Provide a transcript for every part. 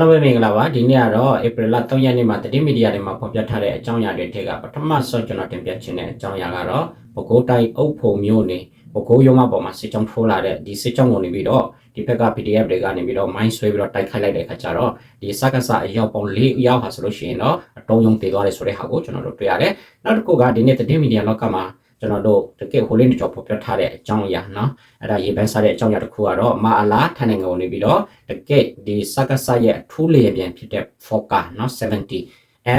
အားလုံးပဲမင်္ဂလာပါဒီနေ့ကတော့ဧပြီလ3ရက်နေ့မှာတတိမီဒီယာတွေမှာဖော်ပြထားတဲ့အကြောင်းအရာတွေထက်ကပထမဆုံးကျွန်တော်တင်ပြချင်တဲ့အကြောင်းအရာကတော့ပဲခူးတိုင်းအုပ်ဖို့မျိုးနေပဲခူးရုံးမပေါ်မှာစစ်ကြောင်းထိုးလာတဲ့ဒီစစ်ကြောင်းကိုနေပြီးတော့ဒီဘက်က PDF တွေကနေပြီးတော့ mind ဆွဲပြီးတော့တိုက်ခိုက်လိုက်တဲ့အခါကျတော့ဒီစက္ကစအရောက်ပေါင်း၄ရောက်ဟာဆိုလို့ရှိရင်တော့အတုံးယုံတည်သွားတယ်ဆိုတဲ့ဟာကိုကျွန်တော်တို့တွေ့ရတယ်နောက်တစ်ခုကဒီနေ့တတိမီဒီယာလောက်ကမှာ ကျွန်တော်တို့တကယ်ဟိုလေးနှစ်ကျော်ပေါ်ပြထားတဲ့အကြောင်းအရာနော်အဲ့ဒါရေးပန်းစားတဲ့အကြောင်းအရာတစ်ခုကတော့မာအလာထိုင်နိုင်ငံဝင်နေပြီးတော့တကယ်ဒီစကစရဲ့အထူးလေပြန်ဖြစ်တဲ့ Fokker နော်70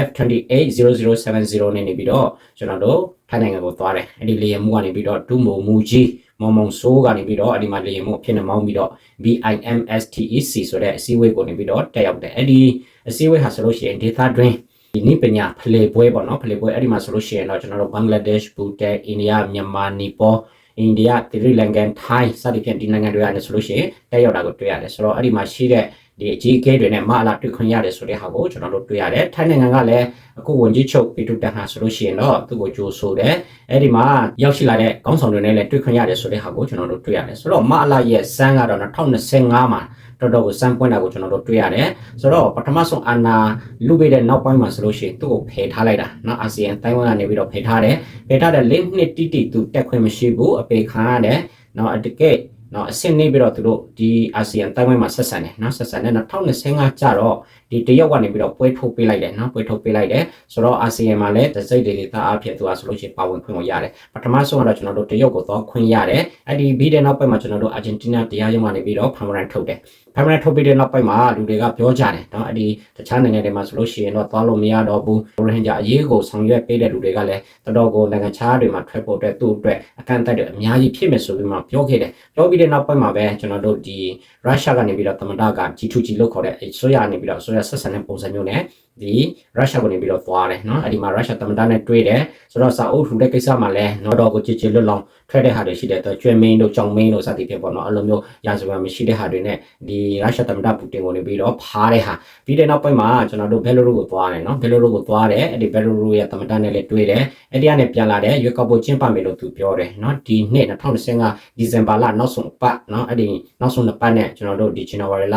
F280070 နဲ့နေပြီးတော့ကျွန်တော်တို့ထိုင်နိုင်ငံကိုသွားတယ်အဲ့ဒီလေယာဉ်မှုကနေပြီးတော့ဒူမိုမူကြီးမောင်မောင်ဆိုးကနေပြီးတော့အဒီမှာလေယာဉ်မှုအဖြစ်နဲ့မောင်းပြီးတော့ BIMSTEC ဆိုတဲ့အစည်းအဝေးကိုနေပြီးတော့တက်ရောက်တယ်အဲ့ဒီအစည်းအဝေးဟာဆိုလို့ရှိရင် data drain ဒီနိပညာဖလေပွဲပေါ့နော်ဖလေပွဲအဲ့ဒီမှာဆိုလို့ရှိရင်တော့ကျွန်တော်တို့ဘင်္ဂလားဒေ့ရှ်ဘူတန်အိန္ဒိယမြန်မာနီပေါအိန္ဒိယသီရိလင်္ကာထိုင်းစသဖြင့်ဒီနိုင်ငံတွေကနေဆိုလို့ရှိရင်တက်ရောက်တာကိုတွေ့ရတယ်ဆိုတော့အဲ့ဒီမှာရှိတဲ့ဒီအကြီးအကဲတွေနဲ့မအလာတွေ့ခွင့်ရတယ်ဆိုတဲ့ဟာကိုကျွန်တော်တို့တွေ့ရတယ်ထိုင်းနိုင်ငံကလည်းအခုဝန်ကြီးချုပ်ပီတူတန်ဟာဆိုလို့ရှိရင်တော့သူ့ကိုကြိုးဆိုတယ်အဲ့ဒီမှာရောက်ရှိလာတဲ့ခေါင်းဆောင်တွေနဲ့လည်းတွေ့ခွင့်ရတယ်ဆိုတဲ့ဟာကိုကျွန်တော်တို့တွေ့ရတယ်ဆိုတော့မအလာရဲ့စမ်းကတော့2025မှာ တော်တော်ကိုစမ်းပွင့်တာကိုကျွန်တော်တို့တွေ့ရတယ်ဆိုတော့ပထမဆုံးအာနာလူပေးတဲ့နောက်ပိုင်းမှာဆိုလို့ရှိရင်သူ့ကိုဖယ်ထားလိုက်တာနော်အာဆီယံတိုင်ဝမ်ကနေပြီးတော့ဖယ်ထားတယ်ဖယ်ထားတဲ့၄နှစ်တိတိသူတက်ခွင့်မရှိဘူးအပေခံရတယ်နော်အတကယ် နော်အဆင့်နေပြီးတော့သူတို့ဒီအာဆီယံတိုင်းဝိုင်းမှာဆက်ဆံတယ်နော်ဆက်ဆံတဲ့2025ကျတော့ဒီတရုတ်ကနေပြီးတော့ပွဲထုတ်ပေးလိုက်တယ်နော်ပွဲထုတ်ပေးလိုက်တယ်ဆိုတော့အာဆီယံမှာလည်းတစိတ်တွေသားအဖြစ်သူကဆိုလို့ရှိရင်ပါဝင်ခွင့်ကိုရတယ်ပထမဆုံးကတော့ကျွန်တော်တို့တရုတ်ကိုတော့ခွင့်ရတယ်အဲ့ဒီဘီတဲ့နောက်ပိုင်းမှာကျွန်တော်တို့အာဂျင်တီးနားတရားရုံးကနေပြီးတော့ဖမ်မရန်ထုတ်တယ်ဖမ်မရန်ထုတ်ပြီးတဲ့နောက်ပိုင်းမှာလူတွေကပြောကြတယ်နော်အဲ့ဒီတခြားနိုင်ငံတွေမှာဆိုလို့ရှိရင်တော့သွားလို့မရတော့ဘူးရိုဟင်ဂျာအရေးကိုဆောင်ရွက်ပေးတဲ့လူတွေကလည်းတော်တော်ကိုနိုင်ငံခြားတွေမှာထွက်ဖို့အတွက်သူ့အတွက်အကန့်အသတ်တွေအများကြီးဖြစ်မယ်ဆိုပြီးမှပြောခဲ့တယ်ပြောပြီးတဲ့နောက်ပိုင်းမှာပဲကျွန်တော်တို့ဒီရုရှားကနေပြီးတော့သမ္မတက G2G လို့ခေါ်တဲ့ဆိုရနေပြီးတော့ဆိုရဆက်ဆံတဲ့ပုံစံမျိုးနဲ့ဒီရုရှားကနေပြီးတော့သွားတယ်နော်အဲ့ဒီမှာရုရှားသမ္မတနဲ့တွေ့တယ်ဆိုတော့စာအုပ်ထူတဲ့ကိစ္စမှာလည်းတော့တော့ကိုကြည်ကြည်လွတ်လောင်ထွက်တဲ့ဟာတွေရှိတဲ့တော့ကျွဲမင်းတို့ကြောင်မင်းတို့စသည်ဖြင့်ပေါ့နော်အဲ့လိုမျိုးရာဇဝတ်မရှိတဲ့ဟာတွေနဲ့ဒီရုရှားသမ္မတပူတင်ကိုနေပြီးတော့ဖားတဲ့ဟာပြီးတဲ့နောက်ပိုင်းမှာကျွန်တော်တို့ဘယ်လိုကိုသွားတယ်နော်ဘယ်လိုကိုသွားတယ်အဲ့ဒီဘယ်လိုရဲ့သမ္မတနဲ့လည်းတွေ့တယ်အဲ့ဒီကနေပြန်လာတယ်ရွေးကောက်ပွဲကျင်းပမယ်လို့သူပြောတယ်နော်ဒီနှစ်2025ဒီဇင်ဘာလနောက်ဆုံးပတ်နော်အဲ့ဒီနောက်ဆုံးနှစ်ပတ်နဲ့ကျွန်တော်တို့ဒီ January လ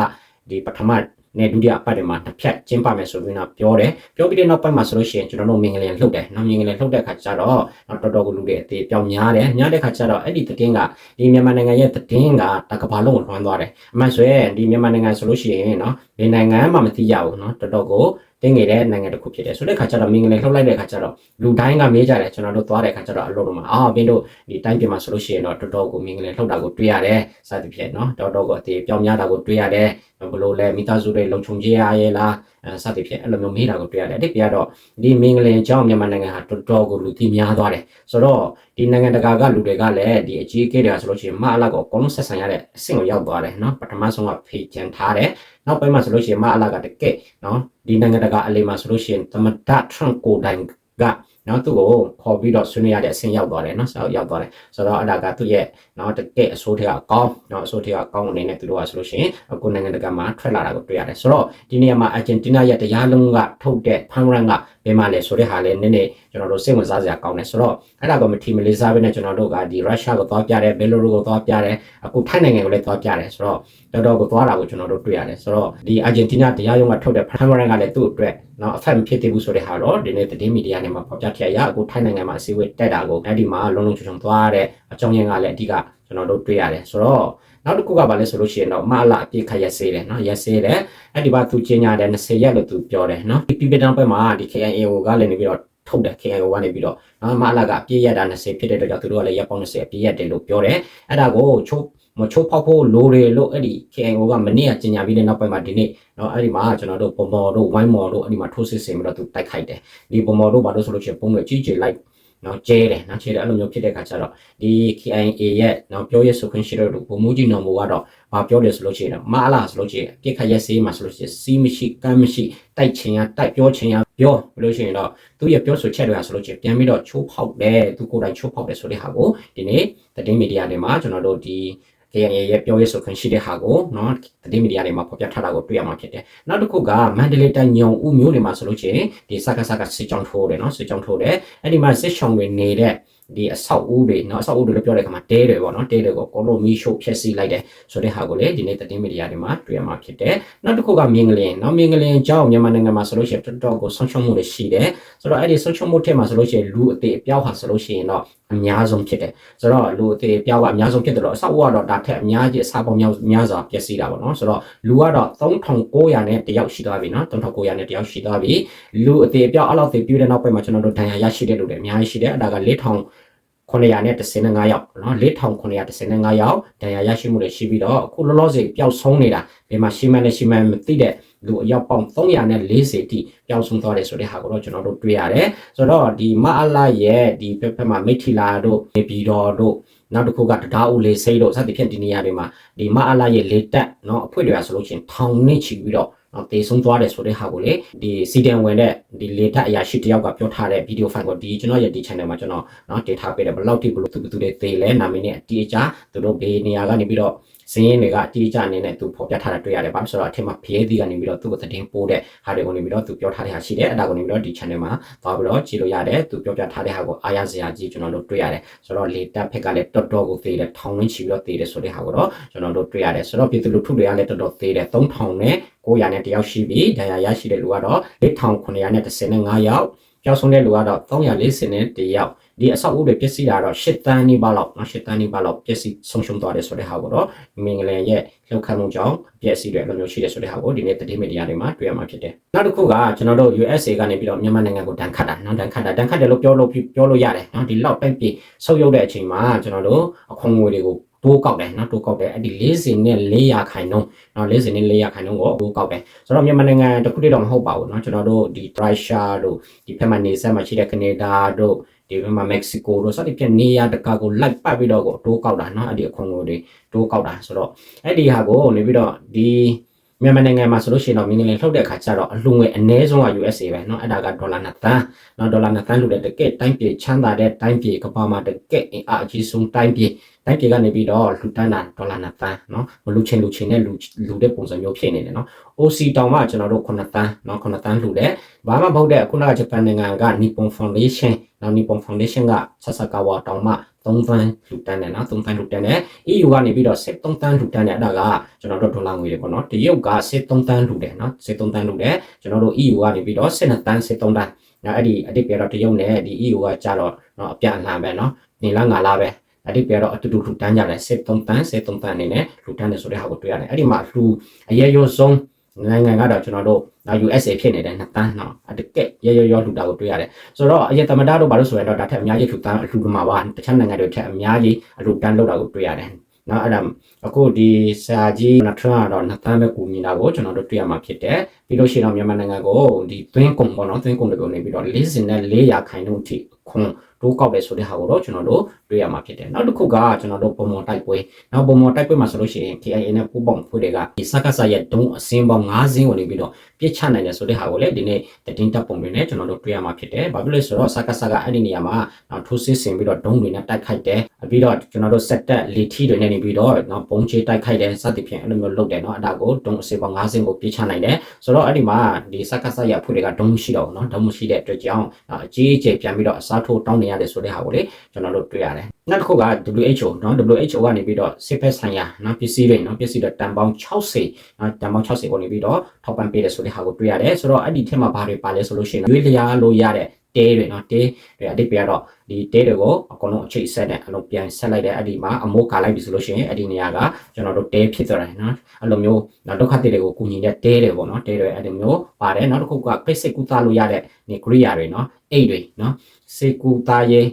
ဒီပထမ နဲ့ဒုတိယအပတ်တွေမှာတစ်ဖြတ်ကျင်းပမယ်ဆိုပြီးတော့ပြောတယ်ပြောပြီးတဲ့နောက်ပိုင်းမှာဆိုလို့ရှိရင်ကျွန်တော်တို့မင်္ဂလာလှုပ်တယ်နော်မင်္ဂလာလှုပ်တဲ့အခါကျတော့တော်တော်ကိုလူတွေအသေးပြောင်းများတယ်များတဲ့အခါကျတော့အဲ့ဒီသတင်းကဒီမြန်မာနိုင်ငံရဲ့သတင်းကတကဘာလုံးကိုလွှမ်းသွားတယ်အမှန်ဆိုရင်ဒီမြန်မာနိုင်ငံဆိုလို့ရှိရင်နော်ဒီနိုင်ငံမှမသိရဘူးနော်တော်တော်ကို တင်းငယ်တဲ့နိုင်ငံတစ်ခုဖြစ်တယ်ဆိုတဲ့ခါကျတော့မင်္ဂလာလှုပ်လိုက်တဲ့ခါကျတော့လူတိုင်းကမေးကြတယ်ကျွန်တော်တို့သွားတဲ့ခါကျတော့အလုပ်တော့မှာအာဘင်းတို့ဒီတိုင်းပြည်မှာဆိုလို့ရှိရင်တော့တော်တော်ကိုမင်္ဂလာလှုပ်တာကိုတွေ့ရတယ်စသဖြင့်နော်တော်တော်ကိုအသေးပြောင်းများတာကိုတွေ့ရတယ်ဘယ်လိုလဲမိသားစုတွေလုံခြုံရေးရရဲ့လားအဲ စသဖြင့်အဲ့လိုမျိုးမေးတာကိုတွေ့ရတယ်အတိတ်ကတော့ဒီမင်္ဂလာကြောင့်မြန်မာနိုင်ငံဟာတော်တော်ကိုလူသိများသွားတယ်ဆိုတော့ဒီနိုင်ငံတကာကလူတွေကလည်းဒီအကြီးအကဲတွေကဆိုလို့ရှိရင်မအလာကိုအကုန်လုံးဆက်ဆံရတဲ့အဆင့်ကိုရောက်သွားတယ်နော်ပထမဆုံးကဖေချန်ထားတယ်နောက်ပိုင်းမှာဆိုလို့ရှိရင်မအလာကတကယ်နော်ဒီနိုင်ငံတကာအလေးမှာဆိုလို့ရှိရင်သမဒထရန့်ကိုတိုင်က နော်သူ့ကိုခေါ်ပြီးတော့ဆွေးနွေးရတဲ့အဆင့်ရောက်သွားတယ်နော်ဆောက်ရောက်သွားတယ်ဆိုတော့အဲ့ဒါကသူ့ရဲ့နော်တကယ်အဆိုးထက်အကောင်းနော်အဆိုးထက်အကောင်းအနေနဲ့သူတို့ကဆိုလို့ရှိရင်အခုနိုင်ငံတကာမှာထွက်လာတာကိုတွေ့ရတယ်ဆိုတော့ဒီနေရာမှာအာဂျင်တီးနားရဲ့တရားလုံးကထုတ်တဲ့ဖန်ရန်က ဘယ်မှာလဲဆိုတဲ့ဟာလည်းနည်းနည်းကျွန်တော်တို့စိတ်ဝင်စားစရာကောင်းတယ်ဆိုတော့အဲ့ဒါကမထီမလေးစားပဲနဲ့ကျွန်တော်တို့ကဒီရုရှားကိုသွားပြတယ်ဘယ်လိုကိုသွားပြတယ်အခုထိုင်းနိုင်ငံကိုလည်းသွားပြတယ်ဆိုတော့တော်တော်ကိုသွားတာကိုကျွန်တော်တို့တွေ့ရတယ်ဆိုတော့ဒီအာဂျင်တီးနားတရားရုံးကထုတ်တဲ့ဖန်ရန်ကလည်းသူ့အတွက်နော်အဖက်မဖြစ်သေးဘူးဆိုတဲ့ဟာတော့ဒီနေ့သတင်းမီဒီယာတွေမှာဖော်ပြခဲ့ရအခုထိုင်းနိုင်ငံမှာအစည်းအဝေးတက်တာကိုအဲ့ဒီမှာလုံးလုံးချုံချုံသွားတဲ့အကြောင်းရင်းကလည်းအဓိကကျွန်တော်တို့တွေ့ရတယ်ဆိုတော့ နောက်တစ်ခုကဘာလဲဆိုလို့ရှိရင်တော့မအလာအပြည့်ခရက်စေးတယ်နော်ရက်စေးတယ်အဲ့ဒီမှာသူကျင်းညာတယ်20ရက်လို့သူပြောတယ်နော်ဒီပြပြတန်းပွဲမှာဒီ KIA ကလည်းနေပြီးတော့ထုတ်တယ် KIO ကနေပြီးတော့နော်မအလာကအပြည့်ရတာ20ဖြစ်တဲ့အတွက်ကြောင့်သူတို့ကလည်းရက်ပေါင်း20အပြည့်ရတယ်လို့ပြောတယ်အဲ့ဒါကိုချိုးမချိုးဖောက်ဖို့လိုတယ်လို့အဲ့ဒီ KIO ကမနေ့ကကျင်ညာပြီးတဲ့နောက်ပိုင်းမှာဒီနေ့เนาะအဲ့ဒီမှာကျွန်တော်တို့ပုံမော်တို့ဝိုင်းမော်တို့အဲ့ဒီမှာထိုးစစ်ဆင်ပြီးတော့သူတိုက်ခိုက်တယ်ဒီပုံမော်တို့ဘာလို့ဆိုလို့ရှိရင်ပုံတွေကြီးကြီးလိုက် နော်ကျဲတယ်နော်ကျဲတယ်အဲ့လိုမျိုးဖြစ်တဲ့အခါကျတော့ဒီ KIA ရဲ့နော်ပြောရဆိုခွင့်ရှိတဲ့လူပုံမှုကြီးနော်မို့ကတော့ဘာပြောတယ်ဆိုလို့ရှိရင်မအလားဆိုလို့ရှိရင်ပြစ်ခတ်ရက်စေးမှာဆိုလို့ရှိရင်စီးမရှိကမ်းမရှိတိုက်ချင်ရတိုက်ပြောချင်ရပြောဘယ်လိုရှိရင်တော့သူရဲ့ပြောဆိုချက်တွေကဆိုလို့ရှိရင်ပြန်ပြီးတော့ချိုးဖောက်တယ်သူကိုယ်တိုင်ချိုးဖောက်တယ်ဆိုတဲ့ဟာကိုဒီနေ့သတင်းမီဒီယာတွေမှာကျွန်တော်တို့ဒီ KNA ရဲ့ပြောရေးဆိုခွင့်ရှိတဲ့ဟာကိုနော်သတင်းမီဒီယာတွေမှာဖော်ပြထားတာကိုတွေ့ရမှာဖြစ်တယ်။နောက်တစ်ခုကမန္တလေးတိုင်းညောင်ဦးမြို့နယ်မှာဆိုလို့ရှိရင်ဒီစကားစကားစစ်ကြောင်းထိုးတယ်နော်စစ်ကြောင်းထိုးတယ်။အဲ့ဒီမှာစစ်ဆောင်တွေနေတဲ့ ဒီအဆောက်အဦတွေเนาะအဆောက်အဦတွေလို့ပြောတဲ့အခါမှာတဲတွေပေါ့နော်တဲတွေကိုကောလိုမီရှို့ဖျက်ဆီးလိုက်တယ်ဆိုတဲ့ဟာကိုလေဒီနေ့သတင်းမီဒီယာတွေမှာတွေ့ရမှာဖြစ်တယ်နောက်တစ်ခုကမြင်းကလင်းเนาะမြင်းကလင်းကြောင့်မြန်မာနိုင်ငံမှာဆိုလို့ရှိရင်တော်တော်ကိုဆုံးရှုံးမှုတွေရှိတယ်ဆိုတော့အဲ့ဒီဆုံးရှုံးမှုထက်မှာဆိုလို့ရှိရင်လူအသေးအပြောက်ဟာဆိုလို့ရှိရင်တော့အများဆုံးဖြစ်တယ်ဆိုတော့လူအသေးအပြောက်ကအများဆုံးဖြစ်တယ်လို့အဆောက်အဦကတော့ဒါထက်အများကြီးအစားပေါင်းများများစွာပျက်စီးတာပေါ့နော်ဆိုတော့လူကတော့3900နဲ့တယောက်ရှိသွားပြီเนาะ3900နဲ့တယောက်ရှိသွားပြီလူအသေးအပြောက်အဲ့လောက်သေးပြည့်တဲ့နောက်ပိုင်းမှာကျွန်တော်တို့ဒဏ်ရာရရှိတဲ့လူတွေအများကြီးရှိတယ်အဲ့ဒါက4000 915ယောက်နော်4915ယောက်တရားရရှိမှုတွေရှိပြီးတော့အခုလောလောဆယ်ပျောက်ဆုံးနေတာဘယ်မှာရှိမှန်းနဲ့ရှိမှန်းမသိတဲ့လူအယောက်ပေါင်း340အထိပျောက်ဆုံးသွားတယ်ဆိုတဲ့ဟာကိုတော့ကျွန်တော်တို့တွေ့ရတယ်ဆိုတော့ဒီမအလာရဲ့ဒီဖက်ဖက်မှာမိထီလာတို့နေပြည်တော်တို့နောက်တစ်ခုကတဒါဦးလေးစိတ်တို့စသဖြင့်ဒီနေရာတွေမှာဒီမအလာရဲ့လေတက်နော်အဖွဲ့တွေကဆိုလို့ရှိရင်ထောင်နဲ့ချီပြီးတော့ တေဆုံးသွားတယ်ဆိုတဲ့ဟာကိုလေဒီစီတန်ဝင်တဲ့ဒီလေထက်အရာရှိတယောက်ကပြောထားတဲ့ဗီဒီယိုဖိုင်ကိုဒီကျွန်တော်ရဲ့ဒီ channel မှာကျွန်တော်နော်တင်ထားပေးတယ်ဘယ်လောက်ထိဘယ်လိုသူသူတွေသေလဲနာမည်နဲ့အတိအကျသူတို့ဘေးနေရာကနေပြီးတော့ စင်းရင်တွေကအတိအကျအနေနဲ့သူဖော်ပြထားတာတွေ့ရတယ်။ဘာလို့ဆိုတော့အထက်မှာဖျဲသီးကနေပြီးတော့သူ့ကိုသတင်းပို့တဲ့ဟာတွေကိုနေပြီးတော့သူပြောထားတဲ့ဟာရှိတယ်။အဲ့ဒါကိုနေပြီးတော့ဒီ channel မှာသွားပြီးတော့ကြည့်လို့ရတယ်။သူပြောပြထားတဲ့ဟာကိုအားရစရာကြီးကျွန်တော်တို့တွေ့ရတယ်။ဆိုတော့လေတပ်ဖက်ကလည်းတော်တော်ကိုသေးတယ်ထောင်ဝန်းချီပြီးတော့သေးတယ်ဆိုတဲ့ဟာကိုတော့ကျွန်တော်တို့တွေ့ရတယ်။ဆိုတော့ပြည်သူလူထုတွေကလည်းတော်တော်သေးတယ်3000နဲ့900နဲ့တယောက်ရှိပြီ။ဒဏ်ရာရရှိတဲ့လူကတော့1915နဲ့15ယောက်ပျောက်ဆုံးတဲ့လူကတော့340နဲ့တယောက် ဒီအဆောက်အဦတွေပျက်စီးတာတော့8တန်းနီးပါးလောက်နော်8တန်းနီးပါးလောက်ပျက်စီးဆုံးရှုံးသွားတယ်ဆိုတဲ့ဟာကိုတော့မင်္ဂလန်ရဲ့လောက်ခံမှုကြောင့်ပျက်စီးတဲ့အလိုမျိုးရှိတယ်ဆိုတဲ့ဟာကိုဒီနေ့သတင်းမီဒီယာတွေမှာတွေ့ရမှာဖြစ်တယ်နောက်တစ်ခုကကျွန်တော်တို့ USA ကနေပြီးတော့မြန်မာနိုင်ငံကိုတန်ခတ်တာနော်တန်ခတ်တာတန်ခတ်တယ်လို့ပြောလို့ပြောလို့ရတယ်နော်ဒီလောက်တိုက်ပြေဆုပ်ယုပ်တဲ့အချိန်မှာကျွန်တော်တို့အခွန်ငွေတွေကိုတိုးကောက်တယ်နော်တိုးကောက်တယ်အဲ့ဒီ40နဲ့400ခိုင်နှုန်းနော်40နဲ့400ခိုင်နှုန်းကိုတိုးကောက်တယ်ဆိုတော့မြန်မာနိုင်ငံတခုတည်းတော့မဟုတ်ပါဘူးနော်ကျွန်တော်တို့ဒီ Russia တို့ဒီဖက်မှာနေဆက်မှာရှိတဲ့ Canada တို့ ဒီဘက်မှာမက္ကဆီကိုတို့စသဖြင့်နေရတကာကိုလိုက်ပတ်ပြီးတော့ကိုတိုးကောက်တာเนาะအဲ့ဒီအခွန်ကိုတွေတိုးကောက်တာဆိုတော့အဲ့ဒီဟာကိုနေပြီးတော့ဒီမြန်မာနိုင်ငံမှာဆိုလို့ရှိရင်တော့မင်းငလင်ထုတ်တဲ့အခါကျတော့အလှငွေအနည်းဆုံးက USA ပဲเนาะအဲ့ဒါကဒေါ်လာ2သန်းเนาะဒေါ်လာ2သန်းလို့တဲ့တကက်တိုင်းပြည်ချမ်းသာတဲ့တိုင်းပြည်ကမ္ဘာမှာတကက်အင်အားအကြီးဆုံးတိုင်းပြည်တိုင်းပြည်ကနေပြီးတော့လူတန်းတာဒေါ်လာ2သန်းเนาะမလူချင်းလူချင်းနဲ့လူလူတဲ့ပုံစံမျိုးဖြစ်နေတယ်เนาะ OC တောင်မှကျွန်တော်တို့9တန်းเนาะ9တန်းလှူတယ်ဘာမှမဟုတ်တဲ့ခုနကဂျပန်နိုင်ငံက Nippon Foundation နောက် Nippon Foundation က Sasakawa တောင်မှ3တန်းလှူတန်းတယ်နော်3တန်းလှူတန်းတယ် EU ကနေပြီးတော့73တန်းလှူတန်းတယ်အဲ့ဒါကကျွန်တော်တို့ဒေါ်လာငွေတွေပေါ့နော်တရုတ်က73တန်းလှူတယ်နော်73တန်းလှူတယ်ကျွန်တော်တို့ EU ကနေပြီးတော့12တန်း73တန်းနော်အဲ့ဒီအတိတ်ပြတော့တရုတ်နဲ့ဒီ EU ကကြတော့နော်အပြန်အလှန်ပဲနော်နေလားငါလားပဲအဲ့ဒီပြတော့အတူတူလှူတန်းကြတယ်73တန်း73တန်းအနေနဲ့လှူတန်းတယ်ဆိုတဲ့ဟာကိုတွေ့ရတယ်အဲ့ဒီမှာလှူအရေးရောဆုံး နိုင်ငံကတော့ကျွန်တော်တို့ USA ဖြစ်နေတဲ့နှစ်တန်းနော်အတကက်ရရရလူတာကိုတွေ့ရတယ်ဆိုတော့အရင်သမဒတို့ဘာလို့ဆိုရင်တော့ဒါထက်အများကြီးလူတန်းအလူမှာပါတခြားနိုင်ငံတွေထက်အများကြီးအလူတန်းလောက်တာကိုတွေ့ရတယ်နော်အဲ့ဒါအခုဒီစာကြီးနထရတော့နှစ်တန်းပဲကူညီတာကိုကျွန်တော်တို့တွေ့ရမှာဖြစ်တယ်ပြီးလို့ရှိရင်တော့မြန်မာနိုင်ငံကိုဒီသွင်းကုန်ပေါ့နော်သွင်းကုန်တွေကိုနေပြီးတော့40နဲ့400ခိုင်နှုန်းထိခွန် တိုးကောက်တယ်ဆိုတဲ့ဟာကိုတော့ကျွန်တော်တို့တွေ့ရမှာဖြစ်တယ်နောက်တစ်ခုကကျွန်တော်တို့ပုံမော်တိုက်ပွဲနောက်ပုံမော်တိုက်ပွဲမှာဆိုလို့ရှိရင် KIA နဲ့ပူးပေါင်းဖွဲ့တွေကဒီစက္ကစရဲ့ဒုံအစင်းပေါင်း9စင်းကိုနေပြီးတော့ပြစ်ချနိုင်တယ်ဆိုတဲ့ဟာကိုလည်းဒီနေ့သတင်းတပ်ပုံတွေနဲ့ကျွန်တော်တို့တွေ့ရမှာဖြစ်တယ်။ဘာဖြစ်လို့လဲဆိုတော့စကစကအဲ့ဒီနေရာမှာနော်ထိုးစစ်ဆင်ပြီးတော့ဒုံးတွေနဲ့တိုက်ခိုက်တယ်။ပြီးတော့ကျွန်တော်တို့စက်တက်လေထီတွေနဲ့နေပြီးတော့နော်ဘုံချေတိုက်ခိုက်တယ်စသဖြင့်အဲ့လိုမျိုးလုပ်တယ်နော်အဲ့ဒါကိုဒုံးအစေပေါင်း50စင်းကိုပြစ်ချနိုင်တယ်။ဆိုတော့အဲ့ဒီမှာဒီစကစရဲ့အဖွဲ့တွေကဒုံးရှိတော့နော်ဒုံးရှိတဲ့အတွက်ကြောင့်အကြီးအကျယ်ပြန်ပြီးတော့အစားထိုးတောင်းနေရတယ်ဆိုတဲ့ဟာကိုလေကျွန်တော်တို့တွေ့ရတယ် နောက်တစ်ခုက WHO เนาะ WHO ကနေပြီးတော့စစ်ဖက်ဆိုင်ရာเนาะပစ္စည်းတွေเนาะပစ္စည်းတွေတန်ပေါင်း60เนาะတန်ပေါင်း60ကိုနေပြီးတော့ထောက်ပံ့ပေးတယ်ဆိုတဲ့ဟာကိုတွေ့ရတယ်ဆိုတော့အဲ့ဒီထက်မှာဘာတွေပါလဲဆိုလို့ရှိရင်ရွေးလျားလို့ရတဲ့တဲတွေเนาะတဲတွေအတိတ်ပြတော့ဒီတဲတွေကိုအကုန်လုံးအချိတ်ဆက်နဲ့အလုံးပြန်ဆက်လိုက်တဲ့အဲ့ဒီမှာအမိုးကာလိုက်ပြီဆိုလို့ရှိရင်အဲ့ဒီနေရာကကျွန်တော်တို့တဲဖြစ်သွားတယ်เนาะအဲ့လိုမျိုးနောက်ဒုက္ခတွေတွေကိုကူညီတဲ့တဲတွေပေါ့เนาะတဲတွေအဲ့ဒီမျိုးပါတယ်နောက်တစ်ခုကဖိတ်စိတ်ကူတာလို့ရတဲ့နေကရိယာတွေเนาะအိတ်တွေเนาะစေကူတာရေး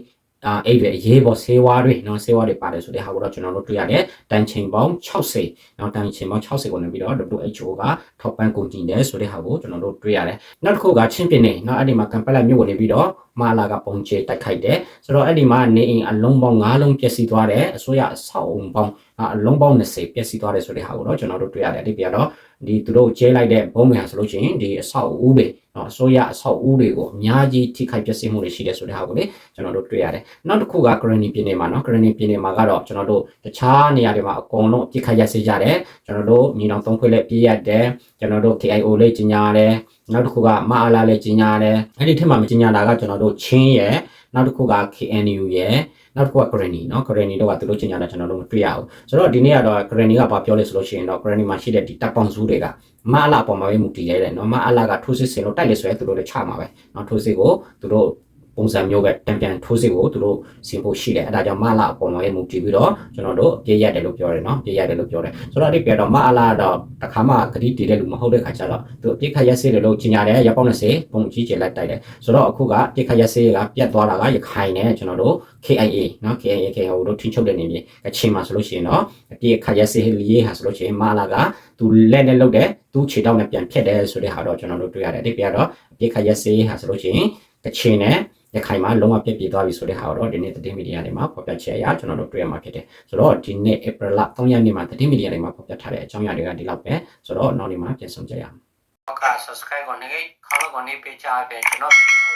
အာအဲ့ပဲရေးပေါ်ဆေးဝါးတွေနော်ဆေးဝါးတွေပါတယ်ဆိုတဲ့ဟာကိုတော့ကျွန်တော်တို့တွေ့ရတယ်တန်ချိန်ပေါင်း60နော်တန်ချိန်ပေါင်း60ကိုလည်းပြီးတော့ WHO ကထောက်ပံ့ကုန်ကျင်တယ်ဆိုတဲ့ဟာကိုကျွန်တော်တို့တွေ့ရတယ်နောက်တစ်ခုကချင်းပြင်းနေနော်အဲ့ဒီမှာကမ်ပလက်မြို့ကိုနေပြီးတော့မာလာကပုံချေတိုက်ခိုက်တယ်ဆိုတော့အဲ့ဒီမှာနေအိမ်အလုံးပေါင်း9လုံးပျက်စီးသွားတယ်အစိုးရအဆောက်အုံပေါင်းအလုံးပေါင်း20ပျက်စီးသွားတယ်ဆိုတဲ့ဟာကိုတော့ကျွန်တော်တို့တွေ့ရတယ်အဲ့ဒီပြတော့ဒီသူတို့ကျဲလိုက်တဲ့ဘုံငွေဟာဆိုလို့ရှိရင်ဒီအဆောက်အဦတွေ နော်အစိုးရအဆောက်အဦတွေကိုအများကြီးထိခိုက်ပျက်စီးမှုတွေရှိတယ်ဆိုတဲ့ဟာကိုလေကျွန်တော်တို့တွေ့ရတယ်နောက်တစ်ခုကဂရနီပြည်နယ်မှာနော်ဂရနီပြည်နယ်မှာကတော့ကျွန်တော်တို့တခြားနေရာတွေမှာအကုန်လုံးပြစ်ခတ်ရစေကြတယ်ကျွန်တော်တို့ညီနောင်သုံးခွေလက်ပြည့်ရတယ်ကျွန်တော်တို့ KIO လေးကြီးညာတယ်နောက်တစ်ခုကမအားလာလေးကြီးညာတယ်အဲ့ဒီထက်မှမကြီးညာတာကကျွန်တော်တို့ချင်းရဲ့ နောက်တစ်ခုက KNU ရဲ့နောက်တစ်ခုက Granny เนาะ Granny တော့ကသူတို့ချင်ကြတာကျွန်တော်တို့မတွေ့ရဘူးဆိုတော့ဒီနေ့ကတော့ Granny ကဘာပြောလဲဆိုလို့ရှိရင်တော့ Granny မှာရှိတဲ့ဒီတပ်ပေါင်းစုတွေကမအလာအပေါ်မှာပဲမူတည်ရဲတယ်เนาะမအလာကထိုးစစ်ဆင်လို့တိုက်လေဆိုရဲသူတို့လည်းချမှာပဲเนาะထိုးစစ်ကိုသူတို့ ပုံစံမျိုးပဲတံပြန်ထိုးစစ်ကိုသူတို့ဆင်ဖို့ရှိတယ်အဲဒါကြောင့်မလာအပေါ်မှာလည်းမူတည်ပြီးတော့ကျွန်တော်တို့ပြည့်ရတယ်လို့ပြောတယ်နော်ပြည့်ရတယ်လို့ပြောတယ်ဆိုတော့အဲ့ဒီပြတော့မအလာတော့တခါမှဂတိတည်တဲ့လူမဟုတ်တဲ့ခါကျတော့သူအပြစ်ခတ်ရက်စေးတယ်လို့ကြီးညာတယ်ရပောင်း20ပုံကြီးကျယ်လိုက်တိုက်တယ်ဆိုတော့အခုကပြစ်ခတ်ရက်စေးကပြတ်သွားတာကရခိုင်နဲ့ကျွန်တော်တို့ KIA နော် KIA ကဟိုတို့ထိချုပ်တဲ့နေမြေကချင်မှာဆိုလို့ရှိရင်တော့အပြစ်ခတ်ရက်စေးလေးဟာဆိုလို့ရှိရင်မအလာကသူလက်နဲ့လုပ်တယ်သူခြေတောက်နဲ့ပြန်ဖြတ်တယ်ဆိုတဲ့ဟာတော့ကျွန်တော်တို့တွေ့ရတယ်အဲ့ဒီပြတော့အပြစ်ခတ်ရက်စေးဟာဆိုလို့ရှိရင်ကချင်နဲ့ ရခိုင်မှာလုံးဝပြည့်ပြည့်သွားပြီဆိုတဲ့ဟာတော့ဒီနေ့သတင်းမီဒီယာတွေမှာဖော်ပြချက်အရကျွန်တော်တို့တွေ့ရမှာဖြစ်တယ်ဆိုတော့ဒီနေ့ April 3ရက်နေ့မှာသတင်းမီဒီယာတွေမှာဖော်ပြထားတဲ့အကြောင်းအရာတွေကဒီလောက်ပဲဆိုတော့နောက်နေ့မှာပြန်ဆောင်ကြရအောင်ဟုတ်က subscribe ကိုနေခေါင်းကိုနေပေးချပေးကျွန်တော်ဗီဒီယို